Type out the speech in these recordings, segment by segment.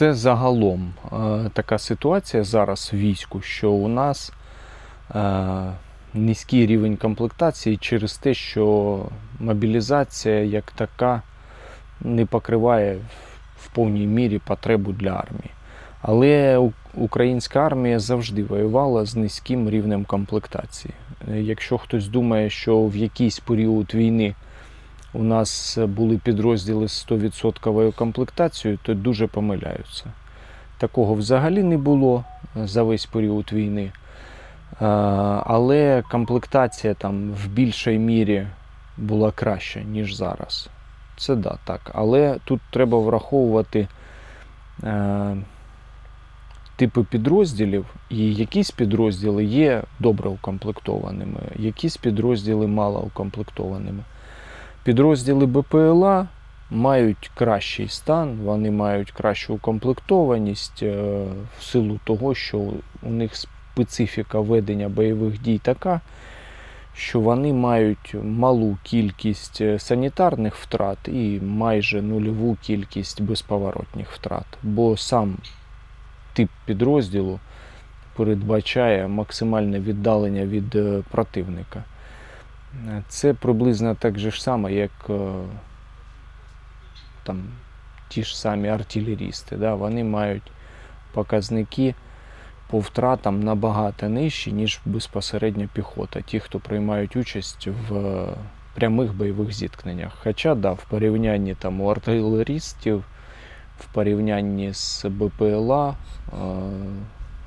Це загалом е, така ситуація зараз в війську, що у нас е, низький рівень комплектації через те, що мобілізація як така не покриває в- повній мірі потребу для армії. Але українська армія завжди воювала з низьким рівнем комплектації. Е, Якщо хтось думає, що в якийсь період війни у нас були підрозділи з 100% комплектацією, то дуже помиляються. Такого взагалі не було е, за весь період війни. Е, Але комплектація там в більшій мірі була краща, ніж зараз. Це да, так. Але тут треба враховувати е, типи підрозділів, і якісь підрозділи є добре укомплектованими, якісь підрозділи мало укомплектованими. Підрозділи БПЛА мають кращий стан, вони мають кращу укомплектованість е, в силу того, що у них специфіка ведення бойових дій така, що вони мають малу кількість е, санітарних втрат і майже нульову кількість безповоротних втрат. Бо сам тип підрозділу передбачає максимальне віддалення від е, противника. Це приблизно так же ж саме, як е, там, ті ж самі артилерісти. Да? Вони мають показники по втратам набагато нижчі, ніж безпосередньо піхота, ті, хто приймають участь в е, прямих бойових зіткненнях. Хоча да, в порівнянні там, у артилерістів, в порівнянні з БПЛА е,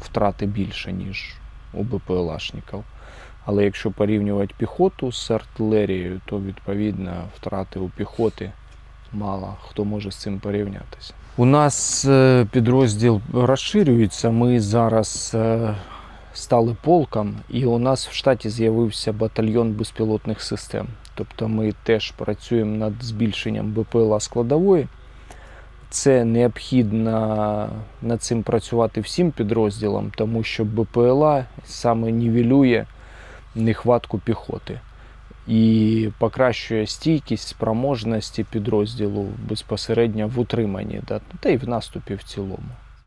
втрати більше, ніж у БПЛАшників. Але якщо порівнювати піхоту з артилерією, то відповідно втрати у піхоти мало хто може з цим порівнятися. У нас е, підрозділ розширюється. Ми зараз е, стали полком, і у нас в штаті з'явився батальйон безпілотних систем. Тобто ми теж працюємо над збільшенням БПЛА складової. Це необхідно над цим працювати всім підрозділам, тому що БПЛА саме нівелює нехватку піхоти і покращує стійкість, спроможності підрозділу безпосередньо в утриманні, та й в наступі в цілому.